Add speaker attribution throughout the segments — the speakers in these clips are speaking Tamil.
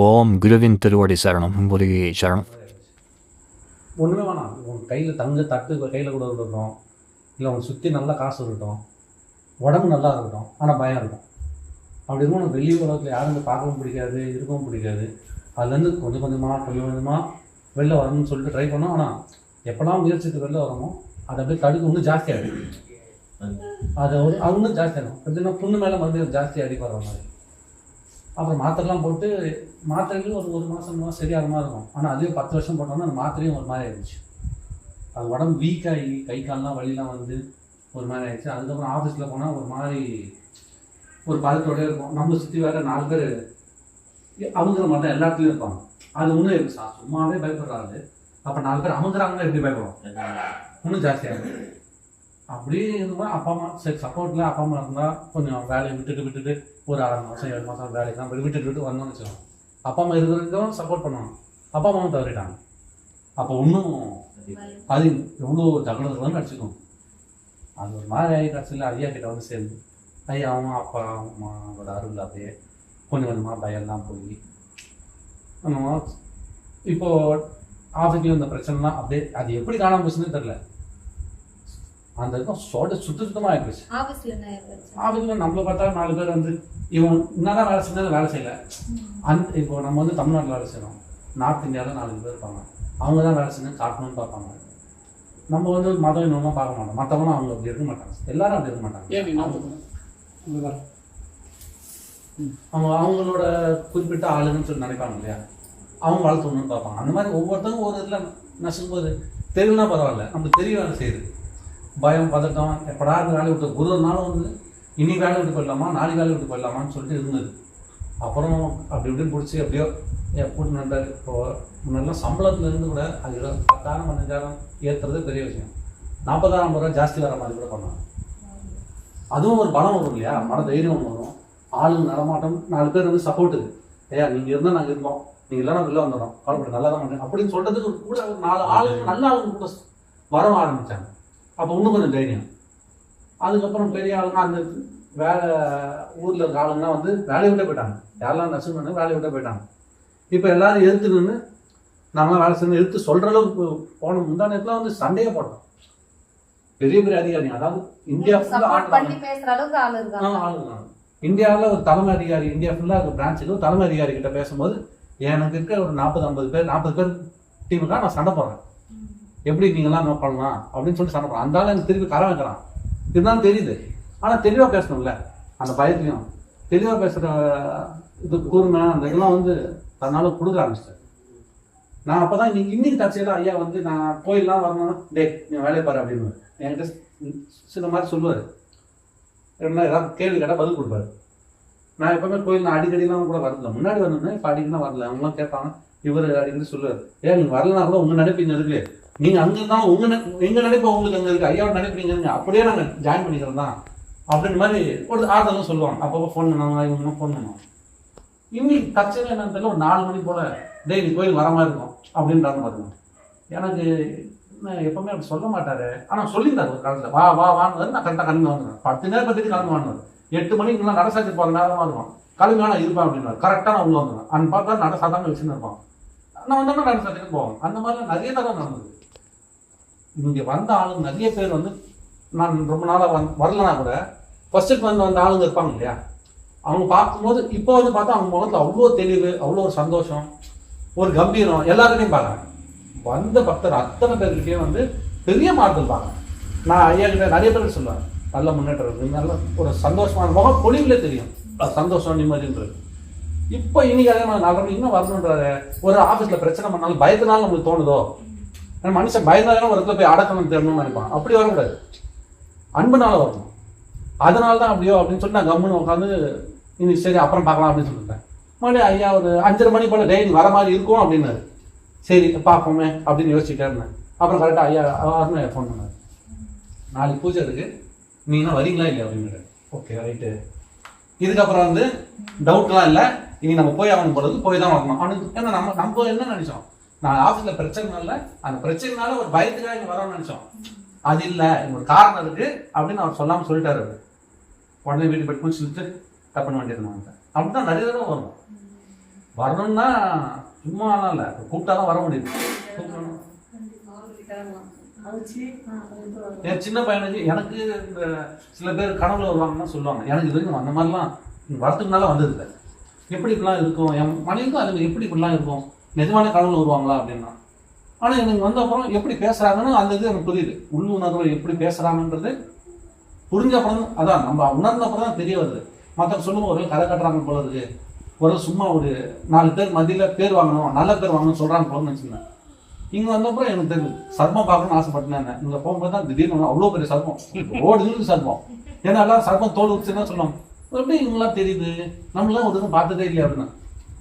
Speaker 1: ஓம் குருவின் திருவடி சரணம் முருகி சரணம்
Speaker 2: ஒன்றுமே வேணாம் உன் கையில் தங்க தட்டு கையில் கூட இருக்கட்டும் இல்லை உன் சுற்றி நல்லா காசு இருக்கட்டும் உடம்பு நல்லா இருக்கட்டும் ஆனால் பயம் இருக்கும் அப்படி இருக்கும் உனக்கு வெளி உலகத்தில் யாருமே பார்க்கவும் பிடிக்காது இருக்கவும் பிடிக்காது அதுலேருந்து கொஞ்சம் கொஞ்சமாக கொஞ்சம் கொஞ்சமாக வெளில வரணும்னு சொல்லிட்டு ட்ரை பண்ணோம் ஆனால் எப்போல்லாம் முயற்சித்து வெளில வரணும் அதை அப்படியே தடுக்க ஒன்றும் ஜாஸ்தியாகிடும் அது அது ஒன்றும் ஜாஸ்தியாகும் பார்த்தீங்கன்னா புண்ணு மேலே மறுபடியும் ஜாஸ்தியாக அடிப்படுற மாதிரி அப்புறம் மாத்திரைலாம் போட்டு மாத்திரைகளும் ஒரு ஒரு மாதம் மாதம் சரியாக மாதிரி இருக்கும் ஆனால் அதுவே பத்து வருஷம் போட்டோம்னா அந்த மாத்திரையும் ஒரு மாதிரி ஆயிடுச்சு அது உடம்பு வீக்காகி கை கால்லாம் வழியெலாம் வந்து ஒரு மாதிரி ஆயிடுச்சு அதுக்கப்புறம் ஆஃபீஸில் போனால் ஒரு மாதிரி ஒரு பதட்டோடய இருக்கும் நம்ம சுற்றி வேற நாலு பேர் அவங்கிற மாதிரி தான் இருப்பாங்க அது ஒன்றும் இருக்கு சார் சும்மாவே பயப்படுறாரு அப்போ நாலு பேர் அமுங்குறாங்கன்னா எப்படி பயப்படுவோம் இன்னும் ஜாஸ்தியாக இருக்குது அப்படியே இருந்தால் அப்பா அம்மா சரி சப்போர்ட்ல அப்பா அம்மா இருந்தால் கொஞ்சம் வேலையை விட்டுட்டு விட்டுட்டு ஒரு ஆறு மாதம் ஏழு மாதம் வேலைக்கு தான் போய் விட்டுட்டு விட்டு வந்தோம்னு வச்சுக்கோங்க அப்பா அம்மா இருக்கிறதுக்கும் சப்போர்ட் பண்ணணும் அப்பா அம்மாவும் தவறிட்டாங்க அப்போ ஒன்றும் அது எவ்வளோ தகவல்களும் கிடச்சிக்கும் அது ஒரு மாதிரி ஆகி கடைசியில் ஐயா கிட்ட வந்து சேர்ந்து ஐயா அவன் அப்பா அம்மாவோட அருள் அப்படியே கொஞ்சம் கொஞ்சமாக பயம்லாம் போய் இப்போ இப்போது ஆஃபீஸ்லேயும் இந்த பிரச்சனைலாம் அப்படியே அது எப்படி காணாமல் போச்சுன்னு தெரில அந்த இடம் சோட சுத்த சுத்தமாக ஆயிடுச்சு ஆஃபீஸில் நம்மளை பார்த்தா நாலு பேர் வந்து இவன் என்னதான் வேலை செஞ்சாலும் வேலை செய்யல அந் இப்போ நம்ம வந்து தமிழ்நாட்டில் வேலை செய்யறோம் நார்த் இந்தியாவில் நாலு பேர் இருப்பாங்க அவங்க தான் வேலை செஞ்சு காட்டணும்னு பார்ப்பாங்க நம்ம வந்து மதம் இன்னொன்னா பார்க்க மாட்டோம் மற்றவங்களும் அவங்க அப்படி இருக்க மாட்டாங்க எல்லாரும் அப்படி இருக்க மாட்டாங்க அவங்க அவங்களோட குறிப்பிட்ட ஆளுன்னு சொல்லி நினைப்பாங்க இல்லையா அவங்க வளர்த்தணும்னு பார்ப்பாங்க அந்த மாதிரி ஒவ்வொருத்தரும் ஒரு இதில் நசுக்கும் போது பரவாயில்ல நம்ம தெரிய வேலை செய்யுது பயம் பதட்டம் எப்படாது வேலையை விட்டு ஒரு ஒரு நாளும் வந்து இன்னைக்கு வேலையை விட்டு போயிடலாமா நாளைக்கு வேலை விட்டு போயிடலாமான்னு சொல்லிட்டு இருந்தது அப்புறம் அப்படி இப்படின்னு பிடிச்சி அப்படியோ கூட்டு நடந்தார் இப்போ முன்னாடிலாம் இருந்து கூட அது பத்தாயிரம் பதினஞ்சாயிரம் ஏற்றுறது பெரிய விஷயம் நாற்பதாயிரம் ரூபாய் ஜாஸ்தி வர மாதிரி கூட பண்ணாங்க அதுவும் ஒரு பலம் வரும் இல்லையா மன தைரியம் வரும் ஆளுங்க நடமாட்டம் நாலு பேர் வந்து சப்போர்ட்டு ஏயா நீங்கள் இருந்தால் நாங்கள் இருந்தோம் நீங்கள் இல்லைனா வெளில வந்துடும் கவலைப்பட்டு நல்லா தான் பண்ணு அப்படின்னு சொல்கிறதுக்கு கூட நாலு ஆளுங்க நல்ல ஆளுங்க கூட வர ஆரம்பித்தாங்க அப்போ இன்னும் கொஞ்சம் தைரியம் அதுக்கப்புறம் பெரிய ஆளுங்க அந்த வேலை ஊரில் இருக்க ஆளுங்கலாம் வந்து வேலையை விட்டே போயிட்டாங்க யாரெல்லாம் நர்சிங் பண்ணுங்க வேலையை விட்டே போயிட்டாங்க இப்போ எல்லாரும் எடுத்து நின்று நாங்களாம் வேலை செஞ்சு எடுத்து சொல்கிற அளவுக்கு போன முந்தானத்தில் வந்து சண்டையே போட்டோம் பெரிய பெரிய அதிகாரி அதாவது இந்தியா ஃபுல்லாக ஆளுங்க இந்தியாவில் ஒரு தலைமை அதிகாரி இந்தியா ஃபுல்லாக ஒரு பிரான்ச்சுக்கு தலைமை அதிகாரி கிட்ட பேசும்போது எனக்கு இருக்க ஒரு நாற்பது ஐம்பது பேர் நாற்பது பேர் டீமுக்காக நான் சண்டை போடுறேன் எப்படி நீங்களாம் என்ன பண்ணலாம் அப்படின்னு சொல்லிட்டு சண்டை பண்ணலாம் அந்த எனக்கு திருப்பி கரை வைக்கிறான் இதுதான் தெரியுது ஆனால் தெளிவாக பேசணும்ல அந்த பயத்திலையும் தெளிவாக பேசுகிற இது கூர்மை அந்த இதெல்லாம் வந்து அதனால கொடுக்க ஆரம்பிச்சிட்டேன் நான் அப்போ தான் இன்னைக்கு தச்சேதான் ஐயா வந்து நான் கோயிலெலாம் வரணும்னா டே நீ வேலையை பாரு அப்படின்னு என்கிட்ட சில மாதிரி சொல்லுவார் என்ன ஏதாவது கேள்வி கேட்டால் பதில் கொடுப்பாரு நான் எப்பவுமே கோயில் நான் அடிக்கடிலாம் கூட வரல முன்னாடி வரணும்னா இப்போ அடிக்கடிலாம் வரல அவங்களாம் கேட்பாங்க இவர் அடிக்கடி சொல்லுவார் ஏன் நீங்கள் வரலனா கூட உங்கள் நடிப்பு இங்கே இருக்கு நீங்க அங்க இருந்தாலும் உங்க எங்க நினைப்பு உங்களுக்கு அங்க இருக்கு ஐயாவோட நினைப்பீங்க அப்படியே நாங்க ஜாயின் பண்ணிக்கிறோம் தான் அப்படின்ற மாதிரி ஒரு ஆதரவு சொல்லுவாங்க அப்பப்போ ஃபோன் பண்ணுவாங்க இவங்க ஃபோன் பண்ணுவாங்க இவங்களுக்கு பிரச்சனை என்னன்னு தெரியல ஒரு நாலு மணி போல டெய்லி கோயில் வர மாதிரி இருக்கும் அப்படின்றாங்க பாருங்க எனக்கு எப்பவுமே அப்படி சொல்ல மாட்டாரு ஆனால் சொல்லியிருந்தாரு ஒரு காலத்துல வா வா வாங்கினது நான் கரெக்டாக கடந்து வாங்கினேன் பத்து நேரம் பத்துக்கு கிளம்பி வாங்கினது எட்டு மணிக்கு இங்கெல்லாம் நடசாச்சு போகிற நேரமாக இருக்கும் கிளம்பி வேணா இருப்பேன் அப்படின்னு கரெக்டாக நான் உள்ள வந்துடுவேன் அன் பார்த்தா நடசாதாமல் வச்சுன்னு இருப்பான் நான் வந்தோம்னா நடசாச்சுக்கு போவோம் அந்த மாதிரிலாம் நிறைய தான் நடந்தது இங்கே வந்த ஆளுங்க நிறைய பேர் வந்து நான் ரொம்ப நாளாக வந் வரலனா கூட ஃபர்ஸ்ட்டுக்கு வந்து வந்த ஆளுங்க இருப்பாங்க இல்லையா அவங்க பார்க்கும்போது இப்போ வந்து பார்த்தா அவங்க முகத்தில் அவ்வளோ தெளிவு அவ்வளோ ஒரு சந்தோஷம் ஒரு கம்பீரம் எல்லாருமே பார்க்குறாங்க வந்த பக்தர் அத்தனை பேர்கிட்டையும் வந்து பெரிய மாறுதல் பார்க்குறாங்க நான் ஐயா கிட்ட நிறைய பேர் சொல்லுவேன் நல்ல முன்னேற்றம் இருக்குது நல்ல ஒரு சந்தோஷமான முகம் பொழிவுல தெரியும் சந்தோஷம் நிம்மதின்றது இப்போ இன்னைக்கு அதே மாதிரி நல்ல இன்னும் வரணுன்றாரு ஒரு ஆஃபீஸில் பிரச்சனை பண்ணாலும் பயத்தினாலும் நம்மளுக்கு தோணுதோ ஏன்னா மனுஷன் பயந்தாலும் ஒரு இடத்துல போய் அடக்கணும் தேடணும்னு நினைப்பான் அப்படி வரக்கூடாது அன்புனால வரணும் அதனால தான் அப்படியோ அப்படின்னு சொல்லி நான் கம்முன்னு உட்காந்து இன்னைக்கு சரி அப்புறம் பார்க்கலாம் அப்படின்னு சொல்லிட்டேன் மறுபடியும் ஐயா ஒரு அஞ்சரை மணி போல டெய்லி வர மாதிரி இருக்கும் அப்படின்னாரு சரி பார்ப்போமே அப்படின்னு யோசிச்சுட்டே இருந்தேன் அப்புறம் கரெக்டாக ஐயா ஃபோன் பண்ணார் நாளைக்கு பூஜை இருக்கு நீங்களாம் வரீங்களா இல்லை அப்படின்னு ஓகே ரைட்டு இதுக்கப்புறம் வந்து டவுட்லாம் இல்லை இனி நம்ம போய் அவனுக்கு போகிறது போய் தான் வரணும் அவனுக்கு ஏன்னா நம்ம நம்ம என்ன நினச்சோம் நான் ஆஃபீஸில் பிரச்சனைனால அந்த பிரச்சனைனால ஒரு பயத்துக்காக இங்கே வரோம்னு நினச்சோம் அது இல்லை ஒரு காரணம் இருக்கு அப்படின்னு அவர் சொல்லாமல் சொல்லிட்டாரு அவர் உடனே வீடு பெட்மன் சொல்லிட்டு கட் வேண்டியிருந்தாங்க அப்படிதான் நிறைய தடவை வரும் வரணும்னா சும்மா இல்லை கூப்பிட்டா தான் வர முடியும் என் சின்ன பையனுக்கு எனக்கு இந்த சில பேர் கனவுல வருவாங்கன்னா சொல்லுவாங்க எனக்கு இது வரைக்கும் அந்த மாதிரிலாம் வரத்துக்குனால வந்ததில்லை எப்படி இப்படிலாம் இருக்கும் என் மனைவிக்கும் அது எப்படி இப்படிலாம் இருக்கும் நிஜமான கடவுள் வருவாங்களா அப்படின்னா ஆனால் எனக்கு வந்த அப்புறம் எப்படி பேசுகிறாங்கன்னு அந்த இது எனக்கு புரியுது உள்ளுணர்வு எப்படி பேசுகிறாங்கன்றது புரிஞ்ச அப்புறம் அதான் நம்ம உணர்ந்த அப்புறம் தான் தெரிய வருது மற்றவங்க சொல்லுவோம் ஒரு கதை கட்டுறாங்க போல இருக்கு ஒரு சும்மா ஒரு நாலு பேர் மதியில் பேர் வாங்கணும் நல்ல பேர் வாங்கணும்னு சொல்கிறாங்க போலன்னு வச்சுக்கோங்க இங்கே அப்புறம் எனக்கு தெரியுது சர்மம் பார்க்கணும்னு ஆசைப்பட்டேன் இங்கே போகும்போது தான் திடீர்னு அவ்வளோ பெரிய சர்மம் ஓடு இருக்கு சர்மம் ஏன்னா எல்லாரும் சர்மம் தோல் வச்சுன்னா சொல்லணும் எப்படி இவங்களாம் தெரியுது நம்மளாம் ஒரு பார்த்ததே இல்லையா அப்படின்னா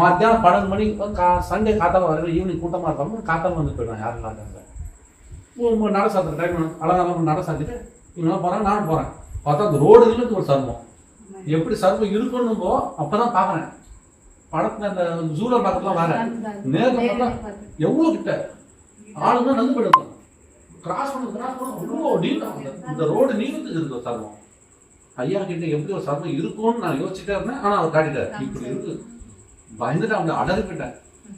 Speaker 2: மத்தியானம் பன்னெண்டு மணி கா சண்டே காத்தாலும் வரல ஈவினிங் கூட்டமாக இருக்காமல் காத்தாலும் வந்து போய்டுவேன் யாரும் நாட்டாங்க ஒரு நட சாத்துற டைம் அழகாக நட சாத்திட்டு இவங்களாம் போகிறாங்க நானும் போகிறேன் பார்த்தா அந்த ரோடுகளுக்கு ஒரு சர்மம் எப்படி சர்மம் இருக்கணும் அப்போ தான் பார்க்குறேன் படத்தில் அந்த ஜூலர் பார்க்கலாம் வேற நேரில் பார்த்தா எவ்வளோ கிட்ட ஆளுங்க நந்து போயிடும் கிராஸ் பண்ண கிராஸ் பண்ண அவ்வளோ இந்த ரோடு நீங்க இருக்கு சர்வம் ஐயா கிட்ட எப்படி ஒரு சர்மம் இருக்கும்னு நான் யோசிச்சுட்டே இருந்தேன் ஆனால் அவர் காட்டிட்டார் இப்படி இருக்கு பயந்துட்டு அவனை அடகுக்கிட்டேன்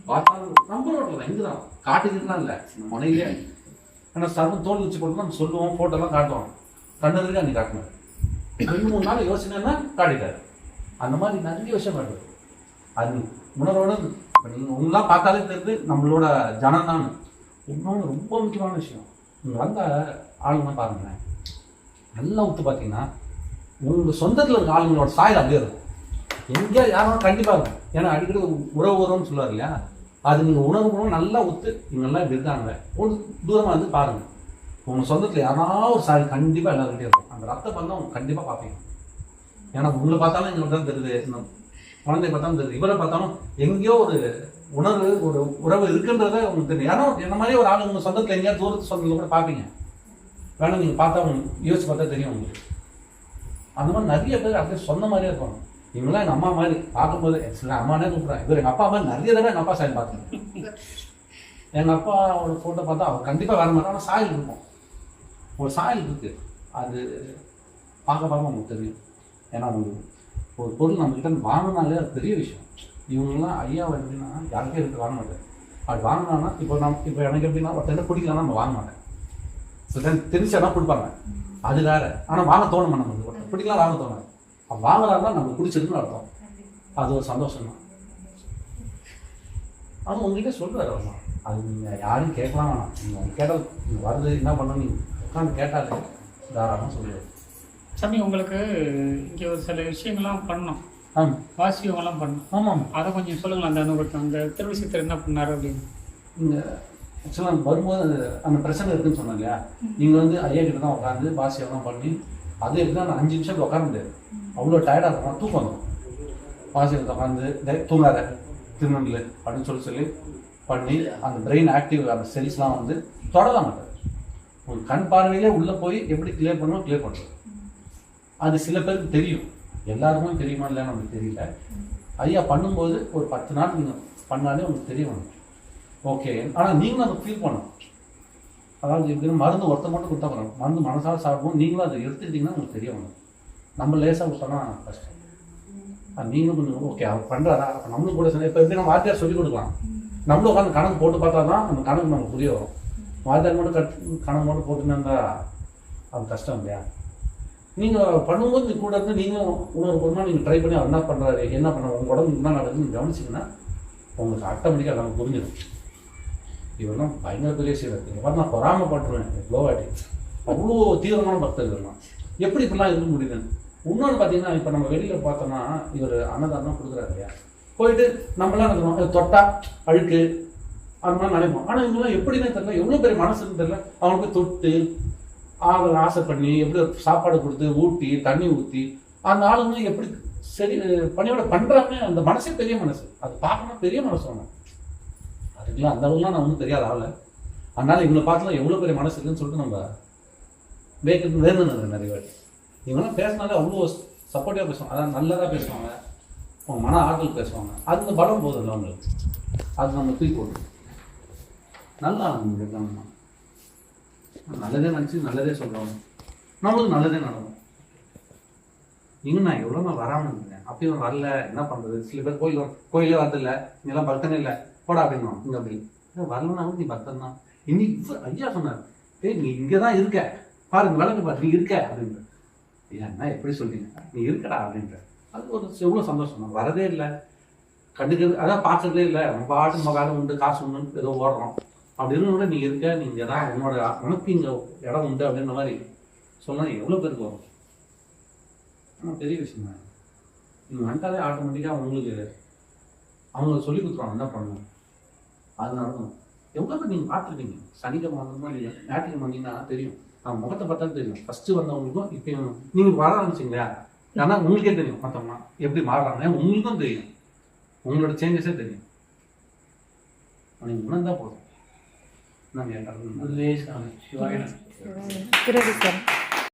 Speaker 2: பார்த்தா ரொம்ப ரோட்டில் தான் இங்கே தான் காட்டுக்கிட்டுலாம் இல்லை முனையிலே ஆனால் சர்வம் தோல் வச்சு போட்டு நம்ம சொல்லுவோம் ஃபோட்டோலாம் காட்டுவோம் கண்டதுக்கு அன்னைக்கு காட்டணும் ரெண்டு மூணு நாள் யோசனைன்னா காட்டிட்டாரு அந்த மாதிரி நிறைய விஷயம் வருது அது உணரோட இப்போ நீங்கள் உங்களாம் பார்த்தாலே தெரிஞ்சு நம்மளோட ஜனம் தான் இன்னொன்று ரொம்ப முக்கியமான விஷயம் இங்கே வந்த ஆளுங்க பாருங்களேன் நல்லா விட்டு பார்த்தீங்கன்னா உங்கள் சொந்தத்தில் இருக்க ஆளுங்களோட சாயல் அப்படியே இருக்கும் எங்கேயா யாரும் கண்டிப்பாக ஏன்னா அடிக்கடி உறவு உறவுன்னு சொல்லுவார் இல்லையா அது நீங்கள் உணவு கூட நல்லா ஒத்து இவங்கெல்லாம் இப்படி இருக்காங்க ஒரு தூரமாக இருந்து பாருங்கள் உங்கள் சொந்தத்தில் யாராவது ஒரு சாரி கண்டிப்பாக எல்லாருக்கிட்டே இருக்கும் அந்த ரத்த பந்தம் அவங்க கண்டிப்பாக பார்ப்பீங்க ஏன்னா உங்களை பார்த்தாலும் எங்களுக்கு தான் தெரியுது இந்த குழந்தைய பார்த்தாலும் தெரியுது இவரை பார்த்தாலும் எங்கேயோ ஒரு உணர்வு ஒரு உறவு இருக்குன்றத உங்களுக்கு தெரியும் ஏன்னா என்ன மாதிரி ஒரு ஆள் உங்கள் சொந்தத்தில் எங்கேயா தூரத்து சொந்தத்தில் கூட பார்ப்பீங்க வேணும் நீங்கள் பார்த்தா யோசிச்சு பார்த்தா தெரியும் உங்களுக்கு அந்த மாதிரி நிறைய பேர் அப்படியே சொன்ன மாதிரியே இருப்பாங்க இவங்களாம் எங்கள் அம்மா மாதிரி பார்க்கும்போது ஆக்சுவலாக அம்மானே கூப்பிட்றாங்க இவர் எங்கள் அப்பா மாதிரி நிறைய தடவை எங்கள் அப்பா சாயல் பார்த்துருக்கேன் எங்கள் அப்பாவோட ஃபோட்டோ பார்த்தா அவர் கண்டிப்பாக வர மாட்டோம் ஆனால் சாயல் இருக்கும் ஒரு சாயல் இருக்குது அது பார்க்க பார்க்க நமக்கு தெரியும் ஏன்னா ஒரு ஒரு பொருள் நம்மகிட்ட வாங்கினாலே அது பெரிய விஷயம் இவங்கெல்லாம் ஐயா எப்படின்னா யாருக்கே எடுத்து வாங்க மாட்டேன் அப்படி வாங்கினான்னா இப்போ நம்ம இப்போ எனக்கு எப்படின்னா ஒரு ஒருத்தர் பிடிக்கலாம் நம்ம வாங்க மாட்டேன் சில தெரிஞ்சா தான் கொடுப்பாங்க அது வேறு ஆனால் வாங்க தோணும் நம்ம பிடிக்கலாம் வாங்க தோணும் அவன் வாங்குறாருன்னா நம்ம குடிச்சிருக்குன்னு அர்த்தம் அது ஒரு சந்தோஷம் தான் அது உங்ககிட்ட சொல்லுவார் அம்மா அது நீங்கள் யாரும் கேட்கலாம் வேணாம் நீங்கள் அவங்க கேட்டால் நீங்கள் வருது என்ன பண்ணணும் நீங்கள் உட்காந்து கேட்டாலே தாராளமாக சொல்லுவார்
Speaker 3: சாமி உங்களுக்கு இங்கே ஒரு சில விஷயங்கள்லாம் பண்ணோம் ஆமாம் பண்ணணும் பண்ணோம் ஆமாம் அதை கொஞ்சம் சொல்லுங்கள் அந்த அனுபவத்தை அந்த திருவிசத்தில் என்ன பண்ணார் அப்படின்னு இந்த
Speaker 2: ஆக்சுவலாக வரும்போது அந்த பிரச்சனை இருக்குன்னு இல்லையா நீங்கள் வந்து ஐயா கிட்ட தான் உட்காந்து வாசியெல்லாம் பண்ணி அது எப்படின்னா நான் அஞ்சு நிமிஷம் உட்காந்து அவ்வளோ டயர்டாக இருக்கும் தூக்கம் வந்தோம் பாசியில் உட்காந்து தூங்காத திருநெல் அப்படின்னு சொல்லி சொல்லி பண்ணி அந்த பிரெயின் ஆக்டிவ் அந்த செல்ஸ்லாம் வந்து தொடர மாட்டார் ஒரு கண் பார்வையிலே உள்ளே போய் எப்படி கிளியர் பண்ணணும் கிளியர் பண்ணுறோம் அது சில பேருக்கு தெரியும் எல்லாருக்கும் தெரியுமா இல்லைன்னு உங்களுக்கு தெரியல ஐயா பண்ணும்போது ஒரு பத்து நாள் நீங்கள் பண்ணாலே உங்களுக்கு தெரியும் ஓகே ஆனால் நீங்களும் அதை ஃபீல் பண்ணணும் அதாவது இப்படி மருந்து ஒருத்த மட்டும் கொடுத்தா போகிறோம் மருந்து மனசால் சாப்பிடுவோம் நீங்களும் அதை எடுத்துக்கிட்டிங்கன்னா உங்களுக்கு தெரிய நம்ம லேசாக கொடுத்தோம்னா கஷ்டம் நீங்களும் கொஞ்சம் ஓகே அவர் பண்ணுறாரா அப்போ நம்மளும் கூட சொன்னால் இப்போ எப்படி நம்ம வாத்தியார் சொல்லிக் கொடுக்கலாம் நம்மளும் உட்காந்து கணக்கு போட்டு பார்த்தா தான் நம்ம கணக்கு நம்ம புரிய வரும் வாத்தியார் மட்டும் கட் கணக்கு மட்டும் போட்டுன்னு இருந்தால் அது கஷ்டம் இல்லையா நீங்கள் பண்ணும்போது கூட இருந்து நீங்கள் உணவு பொருமா நீங்கள் ட்ரை பண்ணி அவர் என்ன பண்ணுறாரு என்ன பண்ணுறாரு உங்கள் உடம்பு என்ன நடக்குதுன்னு கவனிச்சிங்கன்னா உங்களுக்கு ஆட்டோமேட்டிக்காக நம்ம புரிஞ்சிடும் இவெல்லாம் பயங்கர பெரிய சீரர் இங்கே பார்த்து நான் பொறாமல் பண்ணுறேன் வாட்டி அவ்வளோ தீவிரமான பக்தர்கள்லாம் எப்படி இப்படிலாம் இருக்க முடியுதுன்னு இன்னொன்று பார்த்தீங்கன்னா இப்போ நம்ம வெளியில் பார்த்தோம்னா இவர் அன்னதானம் கொடுக்குறாரு இல்லையா போயிட்டு நம்மளாம் நினைக்கணும் தொட்டா அழுக்கு அந்த மாதிரி நினைப்போம் ஆனால் இவங்களாம் எப்படின்னே தெரியல எவ்வளோ பெரிய மனசுன்னு தெரியல அவங்களுக்கு தொட்டு ஆகல ஆசை பண்ணி எப்படி சாப்பாடு கொடுத்து ஊட்டி தண்ணி ஊற்றி அந்த ஆளுங்களும் எப்படி சரி பணியோட பண்ணுறாங்க அந்த மனசே பெரிய மனசு அது பார்க்கணும் பெரிய மனசு ஒன்று அதுக்கெல்லாம் அந்த அளவுலாம் நான் ஒன்றும் தெரியாத ஆகலை அதனால் இவங்களை பார்த்துலாம் எவ்வளோ பெரிய மனசு இருக்குன்னு சொல்லிட்டு நம்ம வேக்கிறது வேணும் நிறைய வாட்டி இவனும் பேசினாலே அவ்வளோ சப்போர்ட்டிவாக பேசுவாங்க அதான் நல்லதாக பேசுவாங்க அவங்க மன ஆற்றல் பேசுவாங்க அது இந்த படம் இல்லை அவங்களுக்கு அது நம்ம தூக்கி போடும் நல்லா இருக்கும் நல்லதே நினச்சி நல்லதே சொல்கிறாங்க நம்மளுக்கு நல்லதே நடக்கும் இங்கே நான் எவ்வளோ நான் வராமல் இருந்தேன் அப்படி இவன் வரல என்ன பண்ணுறது சில பேர் கோயில் கோயிலே வரதில்ல இங்கெல்லாம் பக்தனே இல்லை போடா அப்படின்னா இங்கே அப்படி இல்லை வரலனாலும் நீ பக்தன் தான் இன்னைக்கு ஐயா சொன்னார் ஏய் நீ இங்கே தான் இருக்க பாருங்க விளக்கு பாரு நீ இருக்க அப்படின்ற ஏன்னா எப்படி சொல்கிறீங்க நீ இருக்கடா அப்படின்ற அது ஒரு எவ்வளோ சந்தோஷம் நம்ம வரதே இல்லை கண்டுக்கிறது அதான் பார்க்கறதே இல்லை நம்ம பாட்டு நம்ம காலம் உண்டு காசு உண்டு ஏதோ ஓடுறோம் அப்படி இருந்தோட நீ இருக்க நீங்கள் தான் உன்னோட உனக்கு இங்கே இடம் உண்டு அப்படின்ற மாதிரி சொன்னால் எவ்வளோ பேருக்கு வரும் ஆனால் பெரிய விஷயம் தான் நீங்கள் வந்துட்டாலே ஆட்டோமேட்டிக்காக உங்களுக்கு அவங்க சொல்லி கொடுத்துருவாங்க என்ன பண்ணணும் அது நடக்கும் எவ்வளோ பேர் நீங்கள் பார்த்துருக்கீங்க சனிக்கிழமை வந்தோமோ இல்லையா ஞாயிற்றுக்கிழமை வந்தீங்கன்னா தெரியும் அவங்க முகத்தை பார்த்தா தெரியும் ஃபஸ்ட்டு வந்தவங்களுக்கும் இப்போ நீங்கள் வர ஆரம்பிச்சிங்களா ஆனால் உங்களுக்கே தெரியும் மற்றவங்க எப்படி மாறுறாங்க உங்களுக்கும் தெரியும் உங்களோட சேஞ்சஸே தெரியும் நீங்கள் உணர்ந்தால் போதும் நான் கேட்டேன் அதுவே சிவாய